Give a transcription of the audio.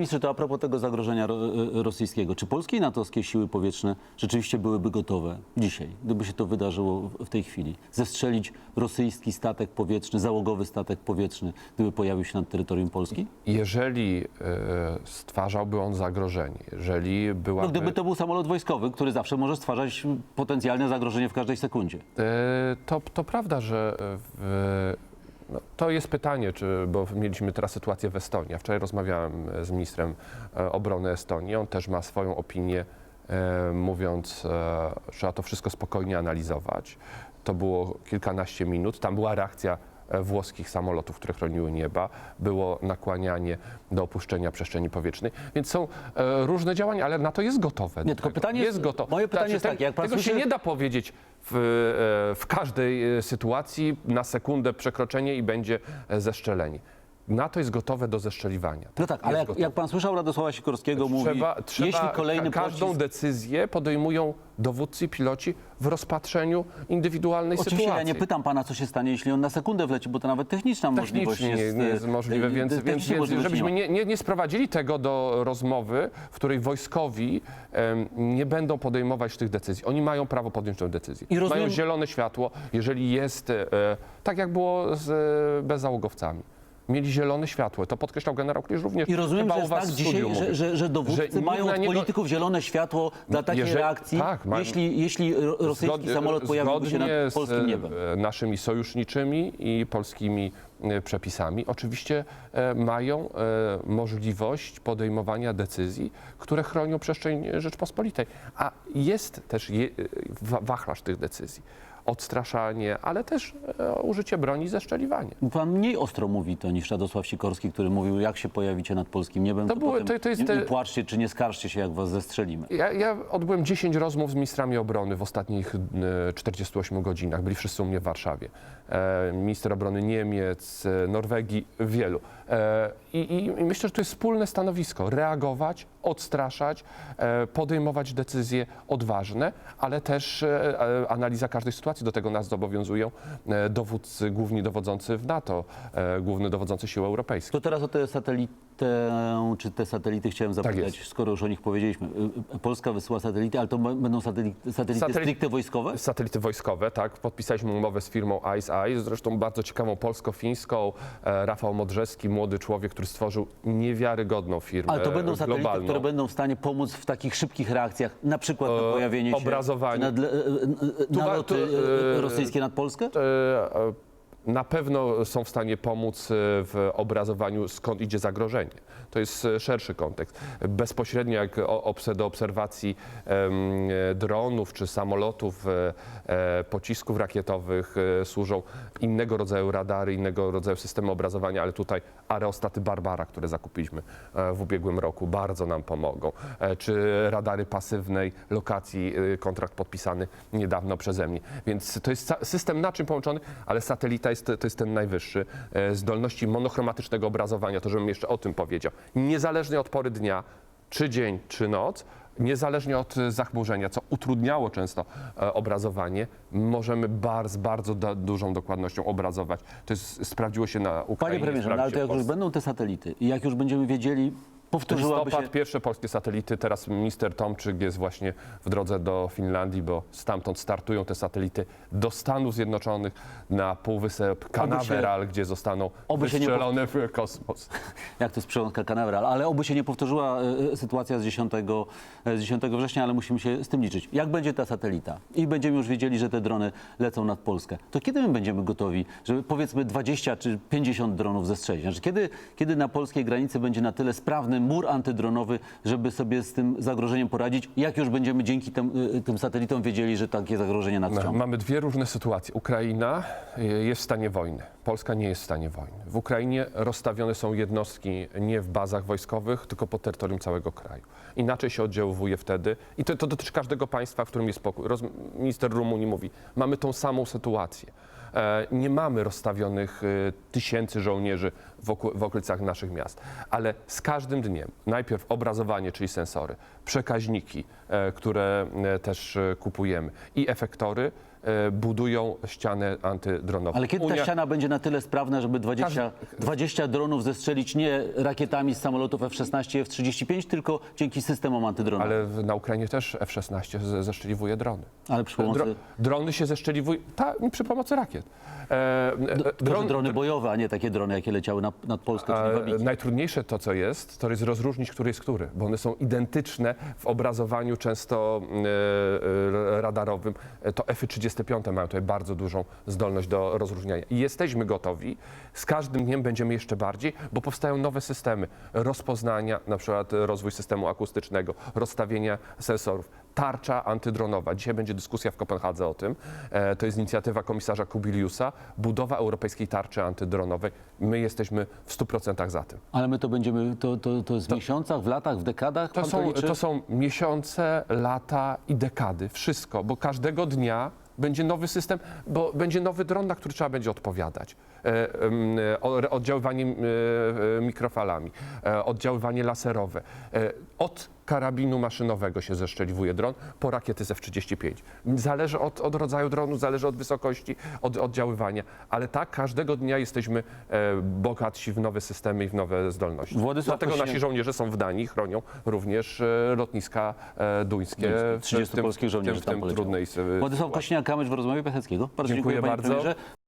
Ministrze, to a propos tego zagrożenia ro, e, rosyjskiego. Czy polskie i natowskie siły powietrzne rzeczywiście byłyby gotowe dzisiaj, gdyby się to wydarzyło w- tej chwili? Zestrzelić rosyjski statek powietrzny, załogowy statek powietrzny, gdyby pojawił się nad terytorium Polski? Jeżeli e, stwarzałby on zagrożenie, jeżeli byłaby... No, gdyby to był samolot wojskowy, który zawsze może stwarzać potencjalne zagrożenie w każdej sekundzie. E, To, to prawda, że w, to jest pytanie, czy, bo mieliśmy teraz sytuację w Estonii. Wczoraj rozmawiałem z ministrem e, obrony Estonii. On też ma swoją opinię, e, mówiąc, e, trzeba to wszystko spokojnie analizować. To było kilkanaście minut. Tam była reakcja e, włoskich samolotów, które chroniły nieba, było nakłanianie do opuszczenia przestrzeni powietrznej. Więc są e, różne działania, ale na to jest gotowe. Nie, tylko pytanie jest- jest gotowe. moje pytanie jest ten- takie, jak pan tego się słyszy- nie da powiedzieć w, e, w każdej e, sytuacji na sekundę przekroczenie i będzie e, zestrzelenie. NATO jest gotowe do zestrzeliwania. No tak, ale jak, jak pan słyszał Radosława Sikorskiego, mówi, Trzeba, trzeba jeśli kolejny ka- każdą pocisk... decyzję podejmują dowódcy i piloci w rozpatrzeniu indywidualnej Oczywiście sytuacji. ja nie pytam pana, co się stanie, jeśli on na sekundę wleci, bo to nawet techniczna możliwość Technicznie nie, jest... nie e, jest możliwe, e, więc, technicznie więc, więc możliwości żebyśmy nie nie, nie, nie sprowadzili tego do rozmowy, w której wojskowi em, nie będą podejmować tych decyzji. Oni mają prawo podjąć tę decyzję. I rozumiem- Mają zielone światło, jeżeli jest, e, tak jak było z e, bezzałogowcami. Mieli zielone światło, to podkreślał generał Klisz również. I rozumiem, chyba że u jest was tak w dzisiaj, studiu że, mówił. że, że dowódcy nikt mają na od niego- polityków zielone światło dla takiej jeżeli- reakcji, tak, mają- jeśli, jeśli ro- rosyjski Zgod- samolot pojawiłby się nad zgodnie polskim niebem. e, naszymi sojuszniczymi i polskimi e, przepisami oczywiście e, mają e, możliwość podejmowania decyzji, które chronią przestrzeń Rzeczpospolitej. A jest też je, e, wa- wachlarz tych decyzji. Odstraszanie, ale też e, użycie broni, zeszczeliwanie. Pan mniej ostro mówi to niż Radosław Sikorski, który mówił, jak się pojawicie nad polskim niebem, To to, było- to- to jest nie, nie płaczcie czy nie skarżcie się, jak was zestrzelimy. Ja, ja odbyłem 10 rozmów z ministrami obrony w ostatnich e, 48 godzinach. Byli wszyscy u mnie w Warszawie. E, minister obrony Niemiec, e, Norwegii, wielu. E, i, i, I myślę, że to jest wspólne stanowisko. Reagować, odstraszać, e, podejmować decyzje odważne, ale też e, analiza każdej sytuacji. Do tego nas zobowiązują dowódcy, główni dowodzący w NATO, główny dowodzący sił europejskich. To teraz o tę satelitę, czy te satelity chciałem zapytać, Tak skoro już o nich powiedzieliśmy. Y, y, Polska wysyła satelity, ale to będą satelity, satelity Satelit- stricte wojskowe? Satelity wojskowe, tak. Podpisaliśmy umowę z firmą Ice zresztą bardzo ciekawą polsko-fińską. Rafał Modrzewski, młody człowiek, który stworzył niewiarygodną firmę Ale to będą satelity, globalną. które będą w stanie pomóc w takich szybkich reakcjach, na przykład na E, pojawienie się obrazowanie. Nad, e, e, naloty tu, e, rosyjskie nad Polskę? E, e, Na pewno są w stanie pomóc e, w obrazowaniu, skąd idzie zagrożenie. To jest e, szerszy kontekst. Bezpośrednio jak do obserwacji e, dronów czy samolotów, pocisków rakietowych służą innego rodzaju radary, innego rodzaju systemy obrazowania, ale tutaj aerostaty Barbara, które zakupiliśmy w ubiegłym roku, bardzo nam pomogą. Czy radary pasywnej lokacji, kontrakt podpisany niedawno przeze mnie. Więc to jest system naczyń połączony, ale satelita jest, to jest ten najwyższy. E, Zdolności monochromatycznego obrazowania, to żebym jeszcze o tym powiedział. Niezależnie od pory dnia, czy dzień, czy noc, niezależnie od e, zachmurzenia, co utrudniało często e, obrazowanie, możemy bardzo, bardzo da, dużą dokładnością obrazować. To jest, sprawdziło się na Ukrainie. Panie premierze, no, ale to jak już będą te satelity i jak już będziemy wiedzieli, powtórzyłaby się... Listopad, pierwsze polskie satelity. Teraz minister Tomczyk jest właśnie w drodze do Finlandii, bo stamtąd startują te satelity do Stanów Zjednoczonych na półwysep Canaveral, gdzie zostaną oby się nie wystrzelone w kosmos. jak to jest przełączka Canaveral, ale oby się nie powtórzyła e, e, sytuacja z 10, e, z 10 września, ale musimy się z tym liczyć. Jak będzie ta satelita i będziemy już wiedzieli, że te drony lecą nad Polskę, to kiedy my będziemy gotowi, żeby powiedzmy 20 czy 50 dronów zestrzelić? Znaczy, kiedy, kiedy na polskiej granicy będzie na tyle sprawny mur antydronowy, żeby sobie z tym zagrożeniem poradzić, jak już będziemy dzięki tym, e, tym satelitom wiedzieli, że takie zagrożenie nadciąga? Mamy dwie różne sytuacje. Ukraina y, jest w stanie wojny. Polska nie jest w stanie wojny. W Ukrainie rozstawione są jednostki nie w bazach wojskowych, tylko po terytorium całego kraju. Inaczej się oddziałuje wtedy i to, to dotyczy każdego państwa, w którym jest pokój. Roz, minister Rumunii mówi, mamy tą samą sytuację. E, nie mamy rozstawionych e, tysięcy żołnierzy w, w okolicach naszych miast, ale z każdym dniem najpierw obrazowanie, czyli sensory, przekaźniki, e, które też kupujemy i efektory, budują ścianę antydronową. Ale kiedy ta Unia- ściana będzie na tyle sprawna, żeby 20, 20 dronów zestrzelić nie rakietami z samolotów F-16 i F-35, tylko dzięki systemom antydronowym? Ale w, na Ukrainie też F-16 z- zeszczeliwuje drony. Ale przy pomocy... Dro, drony się zeszczeliwują ta, przy pomocy rakiet. E, e, Dron, drony bojowe, a nie takie drony, jakie leciały na, nad Polską, najtrudniejsze to, co jest, to jest rozróżnić, który jest który, bo one są identyczne w obrazowaniu często e, e, radarowym. E, To F-35 mają tutaj bardzo dużą zdolność do rozróżniania. I jesteśmy gotowi. Z każdym dniem będziemy jeszcze bardziej, bo powstają nowe systemy rozpoznania, na przykład rozwój systemu akustycznego, rozstawienia sensorów. Tarcza antydronowa. Dzisiaj będzie dyskusja w Kopenhadze o tym. E, To jest inicjatywa komisarza Kubiliusa. Budowa europejskiej tarczy antydronowej. My jesteśmy w 100% za tym. Ale my to będziemy, to, to, to jest w miesiącach, w latach, w dekadach? To są, liczy? to są miesiące, lata i dekady. Wszystko, bo każdego dnia będzie nowy system, bo będzie nowy dron, na który trzeba będzie odpowiadać. E, e, oddziaływanie e, mikrofalami, oddziaływanie laserowe. Od karabinu maszynowego się zeszczeliwuje dron po rakiety z F-35. Zależy od, od rodzaju dronu, zależy od wysokości, od oddziaływania, ale tak, każdego dnia jesteśmy e, bogatsi w nowe systemy i w nowe zdolności. Władysław Dlatego Kośniak- nasi żołnierze są w Danii, chronią również e, lotniska e, duńskie. Duńskie. w 30 tym- polskich żołnierzy w tam tym poleciało. trudnej sy- Władysław sytuacji. Kośniak-Kamysz w rozmowie Piecheckiego. Bardzo Dziękuję dziękuję, panie bardzo. premierze.